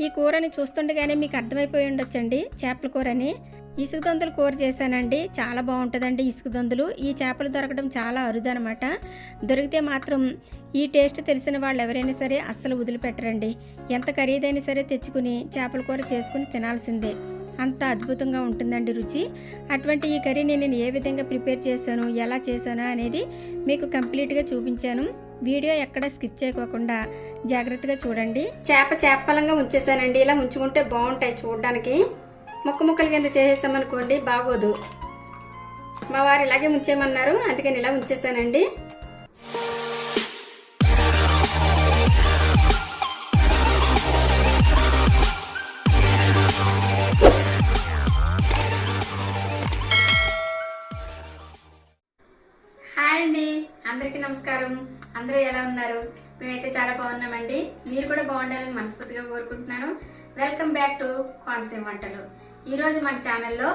ఈ కూరని చూస్తుండగానే మీకు అర్థమైపోయి ఉండొచ్చండి చేపల కూరని. ఇసుక దొందులు కూర చేశానండి. చాలా బాగుంటుందండి ఇసుక దొందులు ఈ చేపలు దొరకడం చాలా అరుదనమాట. దొరికితే మాత్రం ఈ టేస్ట్ తెలిసిన వాళ్ళు ఎవరైనా సరే అస్సలు వదిలిపెట్టరండి. ఎంత ఖరీదైనా సరే తెచ్చుకుని చేపల కూర చేసుకుని తినాల్సిందే. అంత అద్భుతంగా ఉంటుందండి రుచి. అటువంటి ఈ కర్రీని నేను ఏ విధంగా ప్రిపేర్ చేశాను ఎలా చేశాను అనేది మీకు కంప్లీట్గా చూపించాను. వీడియో ఎక్కడ స్కిప్ చేయకోకుండా జాగ్రత్తగా చూడండి. చేప చేపలంగా ఉంచేసానండి ఇలా ఉంచుకుంటే బాగుంటాయి చూడడానికి. ముక్క ముక్కలు కింద చేసేసామనుకోండి బాగోదు. మా వారు ఇలాగే ఉంచేయమన్నారు అందుకని ఇలా ఉంచేసానండి హాయ్ అండి. అందరికీ నమస్కారం. అందరూ ఎలా ఉన్నారు? మేమైతే చాలా బాగున్నామండి. మీరు కూడా బాగుండాలని మనస్ఫూర్తిగా కోరుకుంటున్నాను. వెల్కమ్ బ్యాక్ టు కోనసీమ వంటలు. ఈరోజు మన ఛానల్లో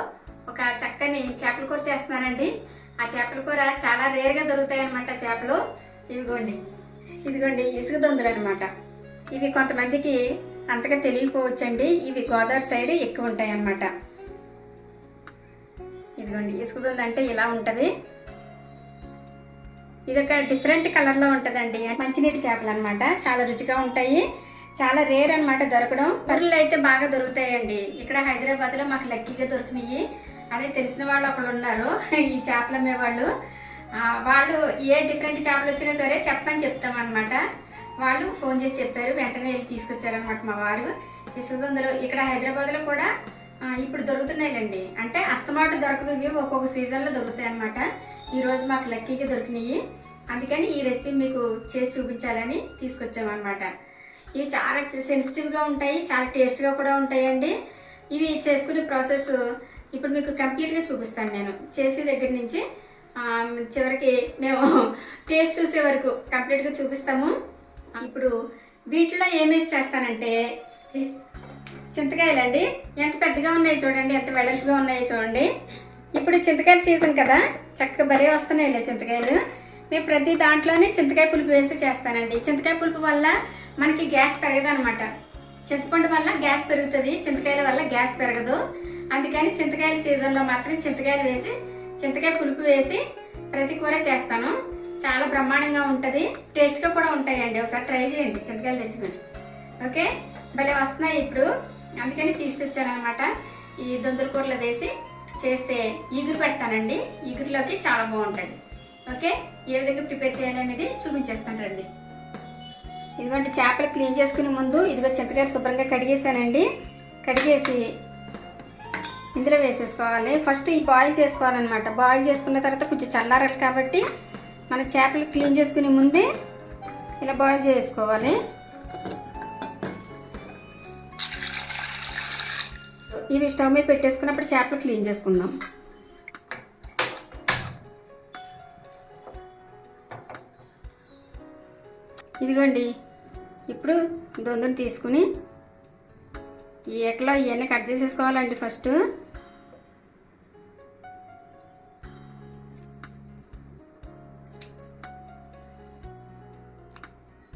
ఒక చక్కని చేపల కూర చేస్తున్నానండి ఆ చేపల కూర చాలా రేర్గా దొరుకుతాయి అనమాట చేపలు. ఇవిగోండి. ఇదిగోండి ఇసుక దొందులు అనమాట ఇవి కొంతమందికి అంతగా తెలియకపోవచ్చండి. ఇవి గోదావరి సైడ్ ఎక్కువ ఉంటాయన్నమాట. ఇదిగోండి ఇసుక దొంద అంటే ఇలా ఉంటుంది. ఇది ఒక డిఫరెంట్ కలర్లో ఉంటుందండి. మంచినీటి చేపలు అనమాట చాలా రుచిగా ఉంటాయి. చాలా రేర్ అన్నమాట దొరకడం. కర్రలు అయితే బాగా దొరుకుతాయండి. ఇక్కడ హైదరాబాద్లో మాకు లక్కీగా దొరికినాయి. అదే తెలిసిన వాళ్ళు ఒకళ్ళు ఉన్నారు. ఈ చేపలు అమ్మే వాళ్ళు వాళ్ళు ఏ డిఫరెంట్ చేపలు వచ్చినా సరే చెప్పని చెప్తామన్నమాట. వాళ్ళు ఫోన్ చేసి చెప్పారు. వెంటనే వెళ్ళి తీసుకొచ్చారనమాట మా వారు. ఈ సుగంధలు ఇక్కడ హైదరాబాద్లో కూడా ఇప్పుడు దొరుకుతున్నాయిలండి. అంటే అస్తమాటు దొరకదు. ఒక్కొక్క సీజన్లో దొరుకుతాయి అనమాట ఈరోజు మాకు లక్కీగా దొరికినాయి. అందుకని ఈ రెసిపీ మీకు చేసి చూపించాలని తీసుకొచ్చామన్నమాట. ఇవి చాలా సెన్సిటివ్గా ఉంటాయి చాలా టేస్ట్గా కూడా ఉంటాయండి. ఇవి చేసుకునే ప్రాసెస్ ఇప్పుడు మీకు కంప్లీట్గా చూపిస్తాను నేను. చేసే దగ్గర నుంచి చివరికి మేము టేస్ట్ చూసే వరకు కంప్లీట్గా చూపిస్తాము. ఇప్పుడు వీటిలో ఏమేసి చేస్తానంటే చింతకాయలండి. ఎంత పెద్దగా ఉన్నాయి చూడండి ఎంత వెడల్పుగా ఉన్నాయో చూడండి. ఇప్పుడు చింతకాయ సీజన్ కదా. చక్కగా భలే వస్తున్నాయిలే చింతకాయలు. మేము ప్రతి దాంట్లోనే చింతకాయ పులుపు వేసి చేస్తానండి. చింతకాయ పులుపు వల్ల మనకి గ్యాస్ పెరగదు అనమాట చింతపండు వల్ల గ్యాస్ పెరుగుతుంది చింతకాయల వల్ల గ్యాస్ పెరగదు. అందుకని చింతకాయల సీజన్లో మాత్రం చింతకాయలు వేసి చింతకాయ పులుపు వేసి ప్రతి కూర చేస్తాను. చాలా బ్రహ్మాండంగా ఉంటుంది. టేస్ట్గా కూడా ఉంటాయండి. ఒకసారి ట్రై చేయండి చింతకాయలు తెచ్చుకొని. ఓకే? భలే వస్తున్నాయి ఇప్పుడు. అందుకని తీసి తెచ్చానమాట ఈ దొందర కూరలో వేసి చేస్తే ఈగురు పెడతానండి. ఈగురులోకి చాలా బాగుంటుంది. ఓకే? ఏ విధంగా ప్రిపేర్ చేయాలనేది చూపించేస్తాను రండి. ఇదిగోండి చేపలు క్లీన్ చేసుకునే ముందు ఇదిగో చింతకాయ శుభ్రంగా కడిగేసానండి కడిగేసి ఇందులో వేసేసుకోవాలి. ఫస్ట్ ఈ బాయిల్ చేసుకోవాలన్నమాట. బాయిల్ చేసుకున్న తర్వాత కొంచెం చల్లారాలి కాబట్టి మన చేపలు క్లీన్ చేసుకునే ముందే ఇలా బాయిల్ చేసుకోవాలి. ఇవి స్టవ్ మీద పెట్టేసుకున్నప్పుడు చేపలు క్లీన్ చేసుకుందాం. ఇదిగోండి. ఇప్పుడు దొందుని తీసుకుని ఈ ఏకలో ఇవన్నీ కట్ చేసేసుకోవాలండి ఫస్ట్?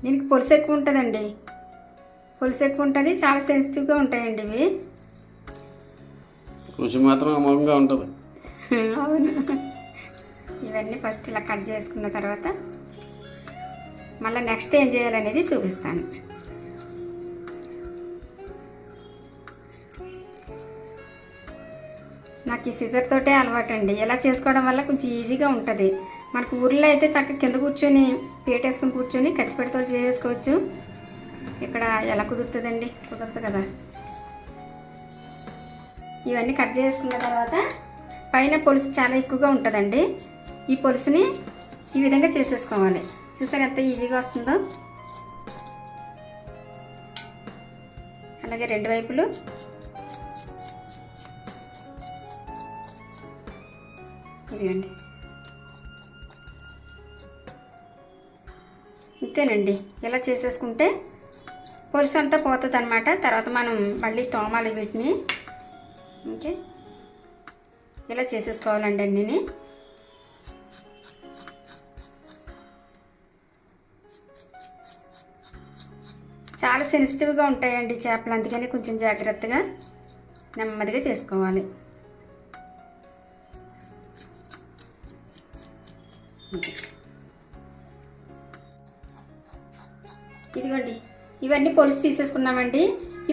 దీనికి పులుసు ఎక్కువ ఉంటుందండి. పులుసు ఎక్కువ ఉంటుంది చాలా సెన్సిటివ్గా ఉంటాయండి ఇవి. రుచి మాత్రం అమోఘంగా ఉంటుంది. అవును. ఇవన్నీ ఫస్ట్ ఇలా కట్ చేసుకున్న తర్వాత మళ్ళీ నెక్స్ట్ ఏం చేయాలనేది చూపిస్తాను. నాకు ఈ సిజర్ తోటే అలవాటు అండి ఇలా చేసుకోవడం వల్ల కొంచెం ఈజీగా ఉంటుంది. మనకు ఊర్లో అయితే చక్కగా కింద కూర్చొని పీటేసుకుని కూర్చొని కత్తిపెడితో చేసుకోవచ్చు. ఇక్కడ ఎలా కుదురుతుందండి? కుదరదు కదా. ఇవన్నీ కట్ చేసుకున్న తర్వాత పైన పొలుసు చాలా ఎక్కువగా ఉంటుందండి. ఈ పొలుసుని ఈ విధంగా చేసేసుకోవాలి. చూసారు ఎంత ఈజీగా వస్తుందో? అలాగే రెండు వైపులు. ఇదిగండి. ఇంతేనండి. ఇలా చేసేసుకుంటే పొలుసు అంతా పోతుంది అనమాట తర్వాత మనం మళ్ళీ తోమాలి వీటిని. ఓకే. ఇలా చేసేసుకోవాలండి అన్నీ చాలా సెన్సిటివ్గా ఉంటాయండి చేపలు అందుకని కొంచెం జాగ్రత్తగా నెమ్మదిగా చేసుకోవాలి. ఇదిగోండి ఇవన్నీ పొలిసి తీసేసుకున్నామండి.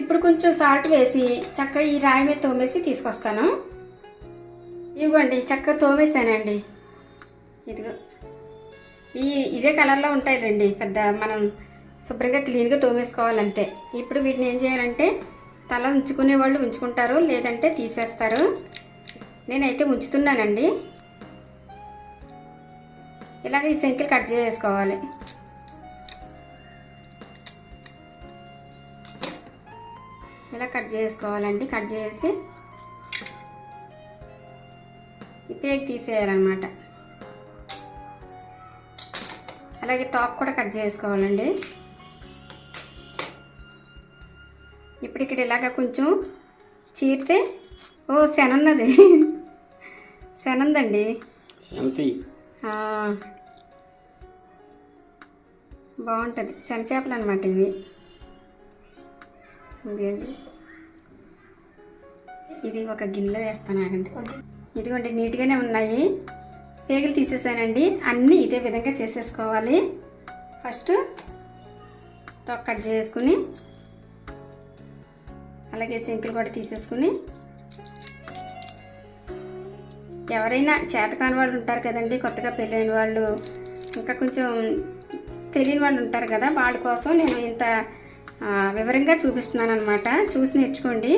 ఇప్పుడు కొంచెం సాల్ట్ వేసి చక్కగా ఈ రాయి మీద తోమేసి తీసుకొస్తాను. ఇదిగోండి చక్కగా తోమేసానండి. ఇదిగో. ఈ ఇదే కలర్లో ఉంటాయండి పెద్ద మనం శుభ్రంగా క్లీన్గా తోమేసుకోవాలంతే. ఇప్పుడు వీటిని ఏం చేయాలంటే తల ఉంచుకునే వాళ్ళు ఉంచుకుంటారు లేదంటే తీసేస్తారు. నేనైతే ఉంచుతున్నానండి. ఇలాగ ఈ శంకులు కట్ చేసుకోవాలి ఇలా కట్ చేసుకోవాలండి. కట్ చేసి ఈ పేక్ తీసేయాలన్నమాట. అలాగే టాప్ కూడా కట్ చేసుకోవాలండి. ఇప్పుడు ఇక్కడ ఇలాగ కొంచెం చీరితే ఓ శనున్నది. శనుందండి. బాగుంటుంది. శన చేపలు అనమాట ఇవి. ఇదిగోండి ఇది ఒక గిన్నెలో వేస్తాను ఆగండి. ఇదిగోండి నీట్గానే ఉన్నాయి. పేగులు తీసేసానండి. అన్నీ ఇదే విధంగా చేసేసుకోవాలి. ఫస్ట్ తొక్క కట్ చేసుకుని అలాగే శంకులు కూడా తీసేసుకుని ఎవరైనా చేతకాని వాళ్ళు ఉంటారు కదండి కొత్తగా పెళ్ళైన వాళ్ళు. ఇంకా కొంచెం తెలియని వాళ్ళు ఉంటారు కదా వాళ్ళ కోసం నేను ఇంత వివరంగా చూపిస్తున్నాను అనమాట చూసి నేర్చుకోండి.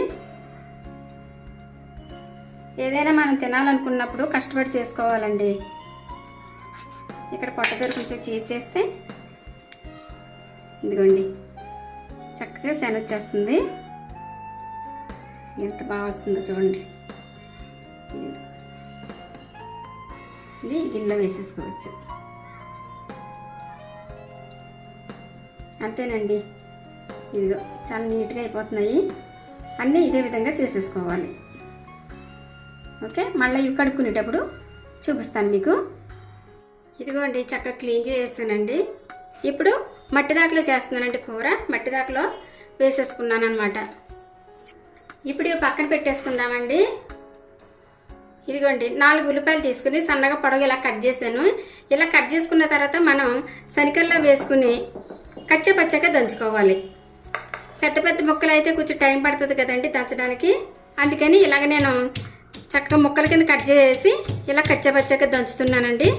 ఏదైనా మనం తినాలనుకున్నప్పుడు కష్టపడి చేసుకోవాలండి. ఇక్కడ పొట్టదొర కొంచెం చీర్చేస్తే ఇదిగోండి. చక్కగా శన వచ్చేస్తుంది ఎంత బాగా వస్తుందో చూడండి. ఇది గిన్నెలో వేసేసుకోవచ్చు. అంతేనండి. ఇదిగో చాలా నీట్గా అయిపోతున్నాయి. అన్నీ ఇదే విధంగా చేసేసుకోవాలి. ఓకే మళ్ళీ ఇవి కడుక్కునేటప్పుడు చూపిస్తాను మీకు. ఇదిగోండి చక్కగా క్లీన్ చేసేసానండి. ఇప్పుడు మట్టి దాకలో చేస్తున్నానండి కూర. మట్టి దాకలో వేసేసుకున్నాను అనమాట ఇప్పుడు ఇవి పక్కన పెట్టేసుకుందామండి. ఇదిగోండి నాలుగు ఉల్లిపాయలు తీసుకుని సన్నగా పొడవు ఇలా కట్ చేశాను. ఇలా కట్ చేసుకున్న తర్వాత మనం శనికల్లో వేసుకుని కచ్చపచ్చగా దంచుకోవాలి. పెద్ద పెద్ద ముక్కలు అయితే కొంచెం టైం పడుతుంది కదండి దంచడానికి. అందుకని ఇలాగ నేను చక్కగా ముక్కల కింద కట్ చేసి ఇలా కచ్చా పచ్చగా దంచుతున్నానండి.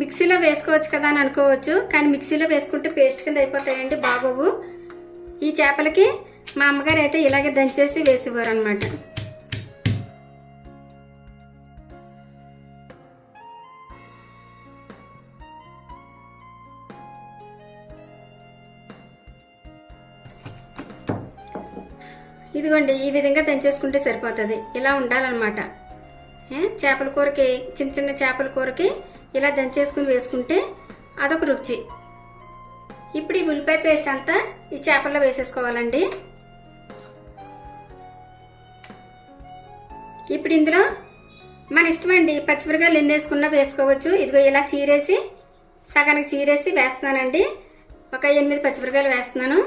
మిక్సీలో వేసుకోవచ్చు కదా అని అనుకోవచ్చు కానీ మిక్సీలో వేసుకుంటే పేస్ట్ కింద అయిపోతాయండి బాగోవు ఈ చేపలకి మా అమ్మగారు అయితే ఇలాగే దంచేసి వేసేవారు అనమాట ఇదిగోండి ఈ విధంగా దంచేసుకుంటే సరిపోతుంది. ఇలా ఉండాలన్నమాట. చేపల కూరకి చిన్న చిన్న చేపల కూరకి ఇలా దంచేసుకుని వేసుకుంటే అదొక రుచి. ఇప్పుడు ఈ ఉల్లిపాయ పేస్ట్ అంతా ఈ చేపల్లో వేసేసుకోవాలండి. ఇప్పుడు ఇందులో మన ఇష్టం అండి పచ్చిమిరకాయలు ఎన్ని వేసుకున్నా వేసుకోవచ్చు. ఇదిగో ఇలా చీరేసి సగానికి చీరేసి వేస్తున్నానండి. ఒక ఎనిమిది పచ్చిమిరకాయలు వేస్తున్నాను.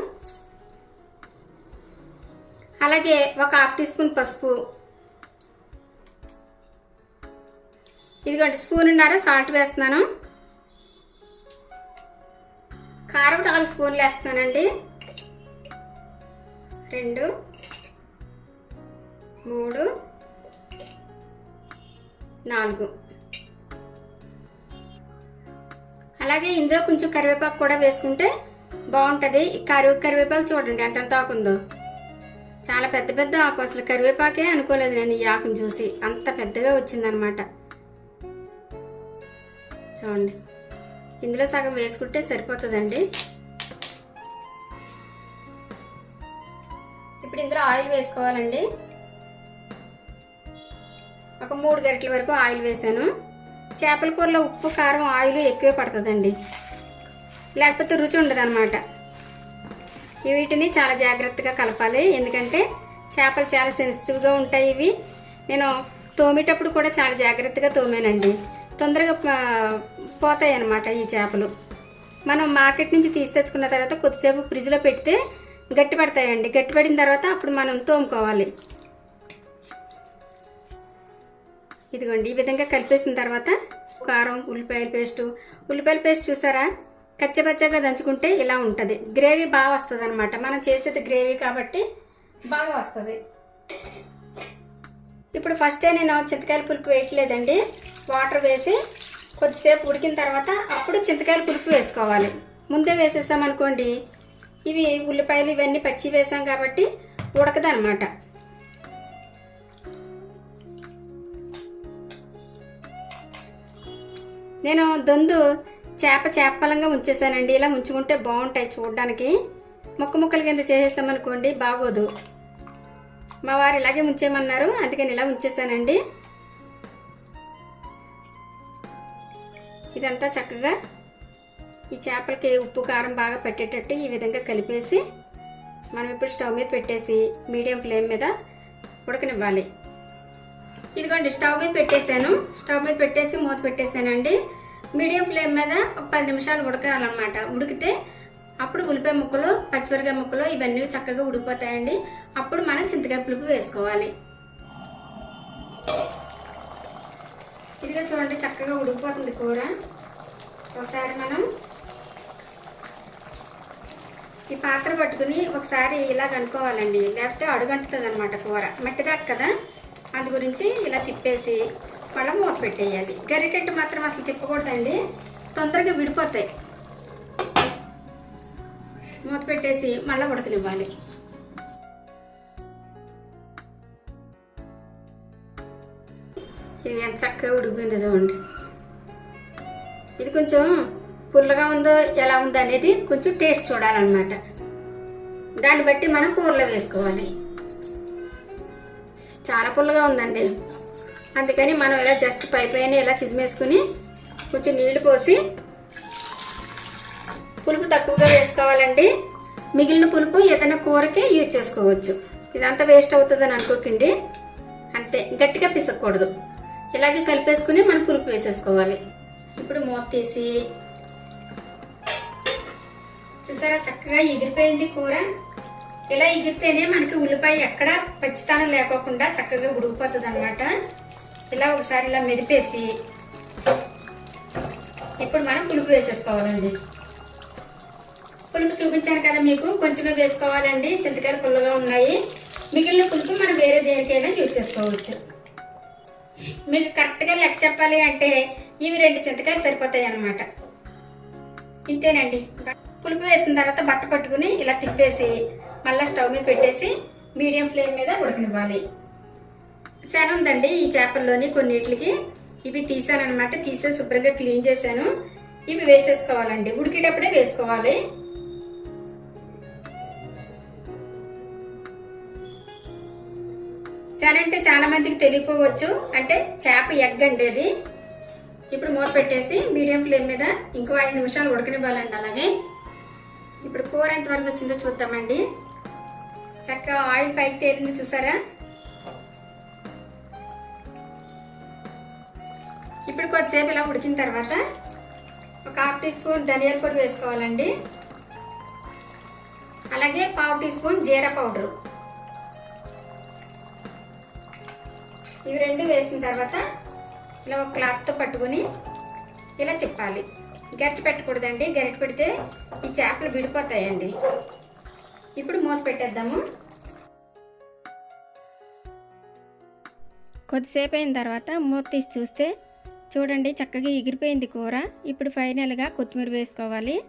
అలాగే ఒక హాఫ్ టీ స్పూన్ పసుపు. ఇదిగోండి స్పూన్ ఉన్నారా సాల్ట్ వేస్తున్నాను. కారం నాలుగు స్పూన్లు వేస్తున్నానండి. రెండు మూడు నాలుగు. అలాగే ఇందులో కొంచెం కరివేపాకు కూడా వేసుకుంటే బాగుంటుంది. ఈ కరివే కరివేపాకు చూడండి ఎంతెంత ఆకుందో. చాలా పెద్ద పెద్ద ఆకు అసలు కరివేపాకే అనుకోలేదు నేను ఈ ఆకును చూసి. అంత పెద్దగా వచ్చిందనమాట. చూడండి. ఇందులో సగం వేసుకుంటే సరిపోతుందండి. ఇప్పుడు ఇందులో ఆయిల్ వేసుకోవాలండి. ఒక మూడు గరిటల వరకు ఆయిల్ వేసాను. చేపల కూరలో ఉప్పు కారం ఆయిల్ ఎక్కువే పడుతుందండి. లేకపోతే రుచి ఉండదు వీటిని చాలా జాగ్రత్తగా కలపాలి. ఎందుకంటే చేపలు చాలా సెన్సిటివ్గా ఉంటాయి ఇవి. నేను తోమేటప్పుడు కూడా చాలా జాగ్రత్తగా తోమానండి. తొందరగా పోతాయి అన్నమాట ఈ చేపలు. మనం మార్కెట్ నుంచి తీసి తెచ్చుకున్న తర్వాత కొద్దిసేపు ఫ్రిడ్జ్లో పెడితే గట్టి పడతాయండి గట్టి పడిన తర్వాత అప్పుడు మనం తోముకోవాలి. ఇదిగోండి ఈ విధంగా కలిపేసిన తర్వాత కారం ఉల్లిపాయల పేస్టు. ఉల్లిపాయల పేస్ట్ చూసారా? కచ్చపచ్చగా దంచుకుంటే ఇలా ఉంటుంది. గ్రేవీ బాగా వస్తుంది అనమాట మనం చేసేది గ్రేవీ కాబట్టి బాగా వస్తుంది. ఇప్పుడు ఫస్టే నేను చింతకాయల పులుపు వేయట్లేదండి. వాటర్ వేసి కొద్దిసేపు ఉడికిన తర్వాత అప్పుడు చింతకాయల పులుపు వేసుకోవాలి. ముందే వేసేసామనుకోండి ఇవి ఉల్లిపాయలు ఇవన్నీ పచ్చి వేసాం కాబట్టి ఉడకదనమాట నేను దొందు చేప చేపలంగా ఉంచేసానండి ఇలా ఉంచుకుంటే బాగుంటాయి చూడడానికి. ముక్క ముక్కల కింద చేసేసామనుకోండి బాగోదు. మా వారు ఇలాగే ఉంచేయమన్నారు అందుకని ఇలా ఉంచేసానండి ఇదంతా చక్కగా ఈ చేపలకి ఉప్పు కారం బాగా పెట్టేటట్టు ఈ విధంగా కలిపేసి మనం ఇప్పుడు స్టవ్ మీద పెట్టేసి మీడియం ఫ్లేమ్ మీద ఉడకనివ్వాలి. ఇదిగోండి స్టవ్ మీద పెట్టేశాను. స్టవ్ మీద పెట్టేసి మూత పెట్టేశానండి. మీడియం ఫ్లేమ్ మీద ఒక పది నిమిషాలు ఉడకాలన్నమాట. ఉడికితే అప్పుడు ఉల్లిపాయ ముక్కలు పచ్చిమిరకాయ ముక్కలు ఇవన్నీ చక్కగా ఉడికిపోతాయండి. అప్పుడు మనం చింతకాయ పులుపు వేసుకోవాలి. ఇదిగా చూడండి చక్కగా ఉడికిపోతుంది కూర. ఒకసారి మనం ఈ పాత్ర పట్టుకుని ఒకసారి ఇలా కనుక్కోవాలండి. లేకపోతే అడుగంటుతుంది అనమాట కూర. మట్టిదాకా కదా? అందు గురించి ఇలా తిప్పేసి మళ్ళీ మూత పెట్టేయాలి. గరిటెట్టు మాత్రం అసలు తిప్పకూడదండి. తొందరగా విడిపోతాయి. మూత పెట్టేసి మళ్ళీ ఉడకనివ్వాలి. ఇది ఎంత చక్కగా ఉడికింది చూడండి. ఇది కొంచెం పుల్లగా ఉందో ఎలా ఉందో అనేది కొంచెం టేస్ట్ చూడాలన్నమాట. దాన్ని బట్టి మనం కూరలో వేసుకోవాలి. చాలా పుల్లగా ఉందండి. అందుకని మనం ఇలా జస్ట్ పై పైన ఇలా చిదిమేసుకుని కొంచెం నీళ్ళు పోసి పులుపు తక్కువగా వేసుకోవాలండి. మిగిలిన పులుపు ఏదైనా కూరకి యూజ్ చేసుకోవచ్చు. ఇదంతా వేస్ట్ అవుతుందని అనుకోకండి. అంతే గట్టిగా పిసకూడదు. ఇలాగే కలిపేసుకుని మనం పులుపు వేసేసుకోవాలి. ఇప్పుడు మూత తీసి చూసారా చక్కగా ఎగిరిపోయింది కూర. ఇలా ఎగిరితేనే మనకి ఉల్లిపాయ ఎక్కడ పచ్చితనం లేకోకుండా చక్కగా ఉడికిపోతుంది అనమాట ఇలా ఒకసారి ఇలా మెదిపేసి ఇప్పుడు మనం పులుపు వేసేసుకోవాలండి. పులుపు చూపించాను కదా మీకు కొంచెమే వేసుకోవాలండి. చింతకాయలు పుల్లగా ఉన్నాయి. మిగిలిన పులుపు మనం వేరే దేనికైనా యూజ్ చేసుకోవచ్చు. మీకు కరెక్ట్గా లెక్క చెప్పాలి అంటే ఇవి రెండు చింతకాయలు సరిపోతాయి అన్నమాట. ఇంతేనండి. పులుపు వేసిన తర్వాత బట్ట పట్టుకుని ఇలా తిప్పేసి మళ్ళీ స్టవ్ మీద పెట్టేసి మీడియం ఫ్లేమ్ మీద ఉడకనివ్వాలి. శన ఉందండి ఈ చేపల్లోని కొన్నిటికి ఇవి తీసాను అనమాట తీసే శుభ్రంగా క్లీన్ చేశాను. ఇవి వేసేసుకోవాలండి ఉడికేటప్పుడే వేసుకోవాలి. శన అంటే చాలా మందికి తెలియకపోవచ్చు అంటే చేప ఎగ్ అండి అది. ఇప్పుడు మూత పెట్టేసి మీడియం ఫ్లేమ్ మీద ఇంకో ఐదు నిమిషాలు ఉడకనివ్వాలండి అలాగే. ఇప్పుడు కూర ఎంతవరకు వచ్చిందో చూద్దామండి. చక్కగా ఆయిల్ పైకి తేలింది చూసారా? కాసేపు ఇలా ఉడికిన తర్వాత ఒక హాఫ్ టీ స్పూన్ ధనియాల పొడి వేసుకోవాలండి. అలాగే పావు టీ స్పూన్ జీరా పౌడరు. ఇవి రెండు వేసిన తర్వాత ఇలా ఒక క్లాత్తో పట్టుకొని ఇలా తిప్పాలి. గరిటె పెట్టకూడదండి. గరిటె పెడితే ఈ చేపలు విడిపోతాయండి. ఇప్పుడు మూత పెట్టేద్దాము. కొద్దిసేపు అయిన తర్వాత మూత తీసి చూస్తే చూడండి చక్కగా ఎగిరిపోయింది కూర. ఇప్పుడు ఫైనల్గా కొత్తిమీర వేసుకోవాలి.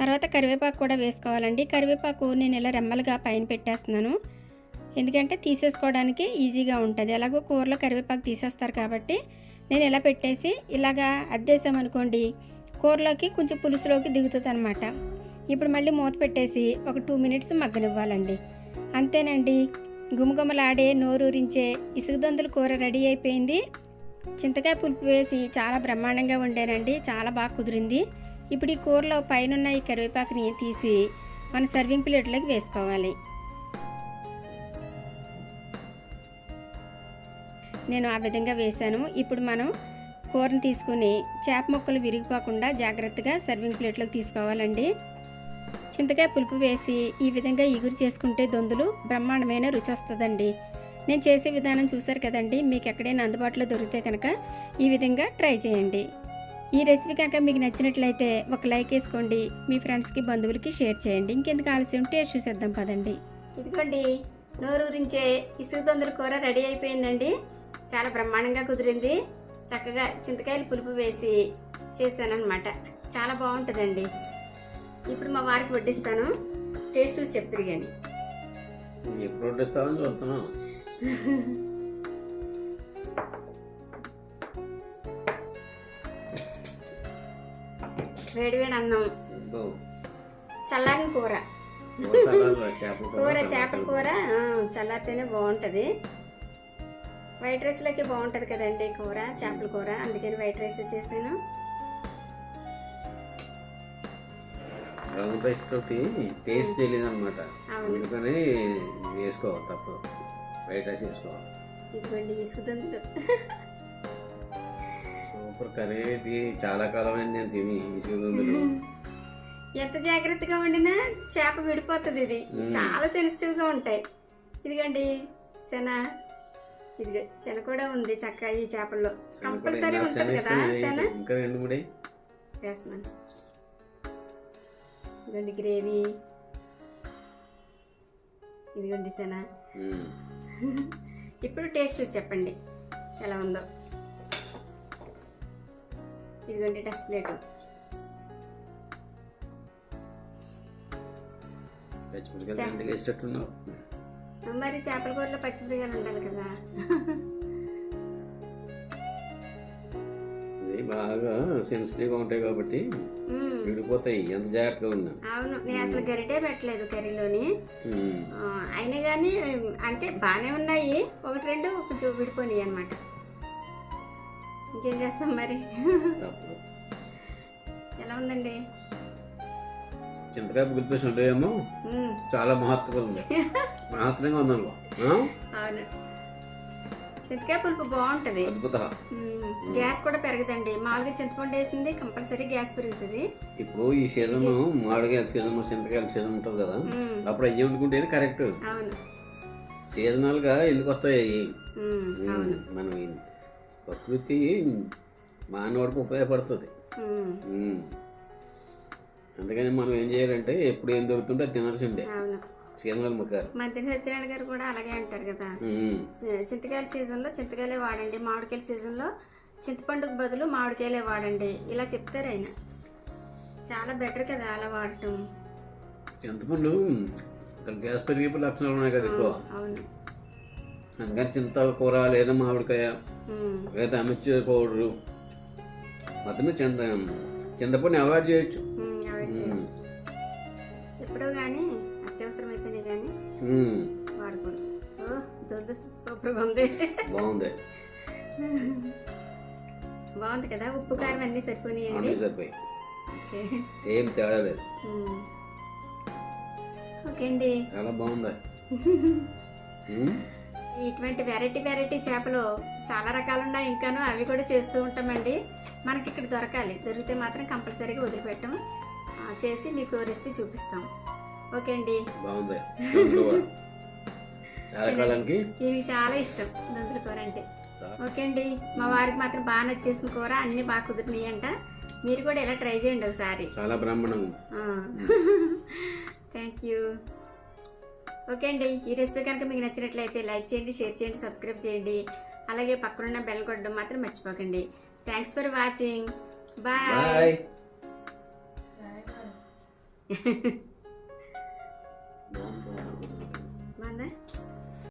తర్వాత కరివేపాకు కూడా వేసుకోవాలండి. కరివేపాకు నేను ఇలా రెమ్మలుగా పైన పెట్టేస్తున్నాను. ఎందుకంటే తీసేసుకోవడానికి ఈజీగా ఉంటుంది. ఎలాగో కూరలో కరివేపాకు తీసేస్తారు కాబట్టి నేను ఇలా పెట్టేసి ఇలాగా అద్దేసామనుకోండి కూరలోకి కొంచెం పులుసులోకి దిగుతుంది అనమాట ఇప్పుడు మళ్ళీ మూత పెట్టేసి ఒక టూ మినిట్స్ మగ్గనివ్వాలండి. అంతేనండి. గుమగుమలాడే నోరూరించే ఇసుగుదొందుల కూర రెడీ అయిపోయింది. చింతకాయ పులుపు వేసి చాలా బ్రహ్మాండంగా వండానండి. చాలా బాగా కుదిరింది. ఇప్పుడు ఈ కూరలో పైన ఈ కరివేపాకుని తీసి మన సర్వింగ్ ప్లేట్లోకి వేసుకోవాలి. నేను ఆ విధంగా వేశాను. ఇప్పుడు మనం కూరను తీసుకుని చేప ముక్కలు విరిగిపోకుండా జాగ్రత్తగా సర్వింగ్ ప్లేట్లోకి తీసుకోవాలండి. చింతకాయ పులుపు వేసి ఈ విధంగా ఇగురు చేసుకుంటే దొందులు బ్రహ్మాండమైన రుచి వస్తుందండి. నేను చేసే విధానం చూశారు కదండి మీకు ఎక్కడైనా అందుబాటులో దొరికితే కనుక ఈ విధంగా ట్రై చేయండి. ఈ రెసిపీ కనుక మీకు నచ్చినట్లయితే ఒక లైక్ వేసుకోండి మీ ఫ్రెండ్స్కి బంధువులకి షేర్ చేయండి. ఇంకెందుకు ఆలస్యం టేస్ట్ చూసేద్దాం పదండి. ఇదిగోండి నోరూరించే ఇసుగు దొందల కూర రెడీ అయిపోయిందండి. చాలా బ్రహ్మాండంగా కుదిరింది. చక్కగా చింతకాయలు పులుపు వేసి చేశానన్నమాట. చాలా బాగుంటుందండి. ఇప్పుడు మా వారికి వడ్డిస్తాను. టేస్ట్ చూసి చెప్తారు కానీ ఎప్పుడు వడ్డిస్తామని చూస్తున్నాం వేడివేడి అన్నం. అబ్బో. చల్లారిన కూర. కూర, చేపల కూర. చల్లారితేనే బాగుంటుంది. వైట్ రైస్లోకి బాగుంటుంది కదండి కూర చేపల కూర. అందుకని వైట్ రైస్ చేశాను. బ్రౌన్ రైస్ తోటి టేస్ట్ తెలియదు అనమాట అవును. అందుకని ఇది వేసుకోవాలి తప్పదు వైట్ రైస్ వేసుకోవాలి సూపర్ కర్రీ ఇది. చాలా కాలం అయింది నేను తిని ఇసుగుందులు ఎంత జాగ్రత్తగా వండినా చేప విడిపోతుంది ఇది. మ్మ్. చాలా సెన్సిటివ్గా ఉంటాయి. ఇదిగండి శన. ఇదిగో శన కూడా ఉంది చక్క ఈ చేపల్లో. కంపల్సరీ ఉంటుంది కదా శన? ఇంకా రెండు మూడే వేస్తున్నాను. ఇదిగోండి గ్రేవీ ఇదిగోండి ఉమ్. ఇప్పుడు టేస్ట్ చూసి చెప్పండి ఎలా ఉందో. ఇదిగోండి డస్ట్ ప్లేట్. మరి చేపల కూరలో పచ్చిమిరకాయలు ఉండాలి కదా. బాగా సెన్సిటివ్గా ఉంటాయి కాబట్టి. విడిపోతాయి. ఎంత జాగ్రత్తగా ఉన్నా. అవును. నేను అసలు గరిటే పెట్టలేదు కర్రీలోని అయినా కానీ అంటే బాగానే ఉన్నాయి. ఒకటి రెండు కొంచెం విడిపోయినాయి అనమాట ఇంకేం చేస్తాం మరి? ఎలా ఉందండి? చింతకాయ పులిపేసి ఉండేమో. చాలా మహత్వంగా ఉంది. మహత్తరంగా ఉందనుకో? అవును. చింతకాయ పులుపు బాగుంటుంది. అద్భుత. గ్యాస్ కూడా పెరగదండి మామూలుగా చింతపండు వేసింది కంపల్సరీ గ్యాస్ పెరుగుతుంది. ఇప్పుడు ఈ సీజన్ మామిడికాయల సీజన్ చింతకాయల సీజన్ ఉంటుంది కదా. అప్పుడు అయ్యి వండుకుంటేనే కరెక్ట్. అవును. సీజనల్గా ఎందుకు వస్తాయి మనం ప్రకృతి మానవుడికి ఉపయోగపడుతుంది. అందుకని మనం ఏం చేయాలంటే ఎప్పుడు ఏం దొరుకుతుంటే అది తినాల్సిందే. అవును. సీజనల్ ముఖారు మధ్య సత్యనారాయణ గారు కూడా అలాగే అంటారు కదా. చింతకాయల సీజన్లో చింతకాయలే వాడండి. మామిడికాయల సీజన్లో చింతపండుకు బదులు మామిడికాయలే వాడండి. ఇలా చెప్తారు ఆయన. చాలా బెటర్ కదా అలా వాడటం. చింతపండు గ్యాస్ పెరిగిపోయి లక్షణాలు ఉన్నాయి కదా ఎక్కువ. అవును. అందుకని చింత కూర లేదా మామిడికాయ లేదా అమిర్చి పౌడరు. మొత్తమే చింత చింతపండు అవాయిడ్ చేయొచ్చు. ఎప్పుడో కానీ అత్యవసరమైతేనే కానీ ఓ దొద్దు సూపర్గా ఉంది. బాగుంది. బాగుంది కదా? ఉప్పు కారం అన్నీ సరిపోయినాయండి అన్నీ సరిపోయి. ఓకే. ఏం తేడా లేదు. ఓకే అండి. చాలా బాగుంది. ఇటువంటి వెరైటీ వెరైటీ చేపలు చాలా రకాలు ఉన్నాయి ఇంకాను అవి కూడా చేస్తూ ఉంటామండి. మనకి ఇక్కడ దొరకాలి. దొరికితే మాత్రం కంపల్సరీగా వదిలిపెట్టాం. ఆ, చేసి మీకు రెసిపీ చూపిస్తాం. ఓకే అండి. బాగుంది. చాలా ఇష్టం. దొంతుల కూర అంటే. ఓకే అండి. మా వారికి మాత్రం బాగా నచ్చేసిన కూర అన్నీ బాగా కుదిరినాయి అంట మీరు కూడా ఇలా ట్రై చేయండి ఒకసారి. చాలా బ్రహ్మాండంగా ఉంది. థ్యాంక్ యూ ఓకే అండి. ఈ రెసిపీ కనుక మీకు నచ్చినట్లయితే లైక్ చేయండి షేర్ చేయండి సబ్స్క్రైబ్ చేయండి. అలాగే పక్కనున్న బెల్ కొట్టడం మాత్రం మర్చిపోకండి. Thanks for watching bye bye